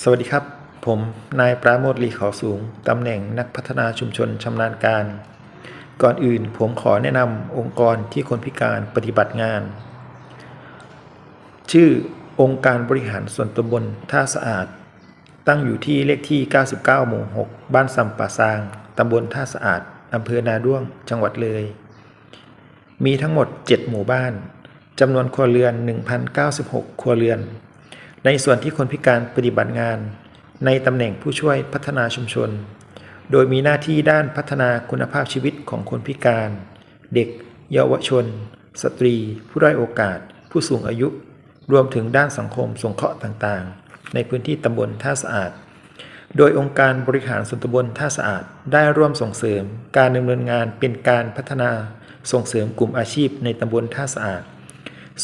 สวัสดีครับ ผมนายปราโมทลีเขาสูง ตำแหน่งนักพัฒนาชุมชนชำนาญการ ก่อนอื่นผมขอแนะนำองค์กรที่คนพิการปฏิบัติงาน ชื่อองค์การบริหารส่วนตำบลท่าสะอาด ตั้งอยู่ที่เลขที่ 99 หมู่ 6 บ้านซัมป่าซาง ตำบลท่าสะอาดอำเภอนาด้วง จังหวัดเลย มีทั้งหมด 7 หมู่บ้านจำนวนครัวเรือน 1,096 ครัวเรือน ในส่วนที่คนพิการปฏิบัติงาน ในตำแหน่งผู้ช่วยพัฒนาชุมชน โดยมีหน้าที่ด้านพัฒนาคุณภาพชีวิตของคนพิการ เด็ก เยาวชน สตรี ผู้ด้อยโอกาส ผู้สูงอายุ รวมถึงด้านสังคมสงเคราะห์ต่างๆ ในพื้นที่ตำบลท่าสะอาด โดยองค์การบริหารส่วนตำบลท่าสะอาดได้ร่วมส่งเสริม การดำเนินงานเป็นการพัฒนาส่งเสริมกลุ่มอาชีพในตำบลท่าสะอาด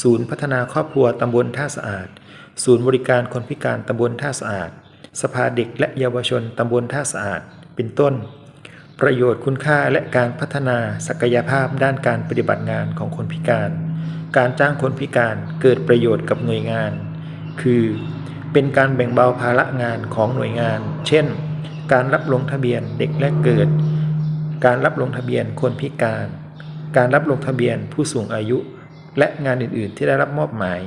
ศูนย์พัฒนาครอบครัวตำบลท่าสะอาด ศูนย์บริการคนพิการตำบลท่าสะอาด สภาเด็กและเยาวชนตำบลท่าสะอาด เป็นต้น ประโยชน์คุณค่าและการพัฒนาศักยภาพด้านการปฏิบัติงานของคนพิการ การจ้างคนพิการเกิดประโยชน์กับหน่วยงาน คือ เป็นการแบ่งเบาภาระงานของหน่วยงาน เช่น การรับลงทะเบียนเด็กแรกเกิด การรับลงทะเบียนคนพิการ การรับลงทะเบียนผู้สูงอายุ และงานอื่น ๆ ที่ได้รับมอบหมาย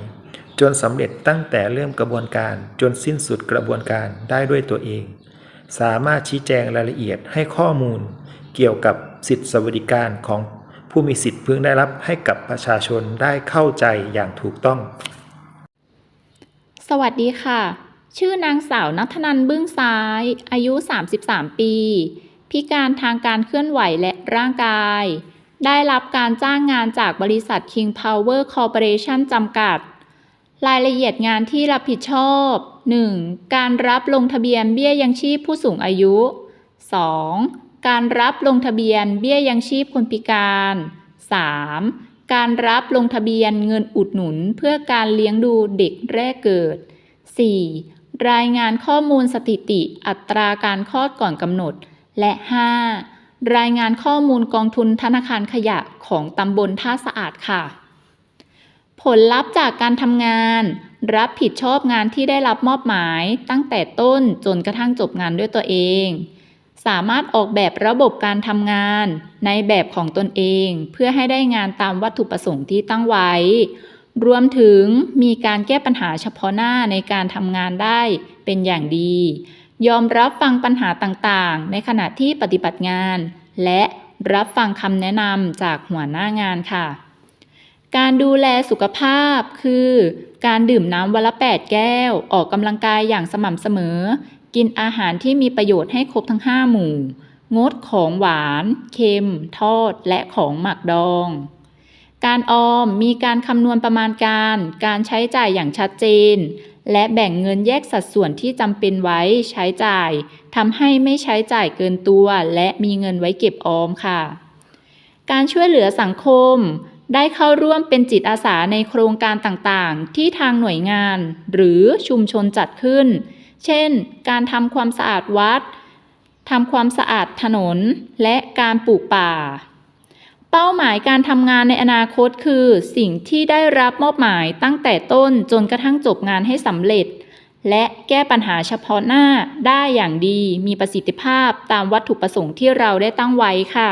จนสำเร็จตั้งแต่เริ่มกระบวนการจนสิ้นสุดกระบวนการได้ด้วยตัวเอง สามารถชี้แจงรายละเอียดให้ข้อมูล เกี่ยวกับสิทธิสวัสดิการของผู้มีสิทธิ์พึงได้รับให้กับประชาชนได้เข้าใจอย่างถูกต้อง สวัสดีค่ะ ชื่อนางสาวนัทนันบึ้งซ้าย อายุ 33 ปี พิการทางการเคลื่อนไหวและร่างกาย ได้รับการจ้างงานจากบริษัท King Power Corporation จำกัด รายละเอียดงานที่รับผิดชอบ 1. การรับลงทะเบียนเบี้ยยังชีพผู้สูงอายุ 2. การรับลงทะเบียนเบี้ยยังชีพคนพิการ 3. การรับลงทะเบียนเงินอุดหนุนเพื่อการเลี้ยงดูเด็กแรกเกิด 4. รายงานข้อมูลสถิติอัตราการคลอดก่อนกำหนด และ 5. รายงานข้อมูลกองทุนธนาคารขยะของตำบลท่าสะอาดค่ะ ผลลัพธ์จากการทำงาน รับผิดชอบงานที่ได้รับมอบหมายตั้งแต่ต้นจนกระทั่งจบงานด้วยตัวเอง สามารถออกแบบระบบการทำงานในแบบของตนเอง เพื่อให้ได้งานตามวัตถุประสงค์ที่ตั้งไว้ รวมถึงมีการแก้ปัญหาเฉพาะหน้าในการทำงานได้เป็นอย่างดี ยอมรับฟังปัญหาต่างๆ ในขณะที่ปฏิบัติงาน และรับฟังคำแนะนำจากหัวหน้างานค่ะ การดูแลสุขภาพคือ การดื่มน้ำวันละ 8 แก้ว ออกกำลังกายอย่างสม่ำเสมอ กินอาหารที่มีประโยชน์ให้ครบทั้ง 5 หมู่ งดของหวาน เค็ม ทอด และของหมักดอง การออมมีการคำนวณประมาณการ การใช้จ่ายอย่างชัดเจน และแบ่งเงินแยกสัดส่วนที่จำเป็นไว้ใช้จ่ายทำให้ไม่ใช้จ่ายเกินตัว และมีเงินไว้เก็บออมค่ะ การช่วยเหลือสังคม ได้เข้าร่วมเป็นจิตอาสาในโครงการต่างๆ ที่ทางหน่วยงาน หรือชุมชนจัดขึ้น เช่น การทำความสะอาดวัดทำความสะอาดถนน และการปลูกป่า เป้าหมายการทำงานในอนาคตคือสิ่งที่ได้รับมอบหมายตั้งแต่ต้นจนกระทั่งจบงานให้สำเร็จ และแก้ปัญหาเฉพาะหน้าได้อย่างดีมีประสิทธิภาพตามวัตถุประสงค์ที่เราได้ตั้งไว้ค่ะ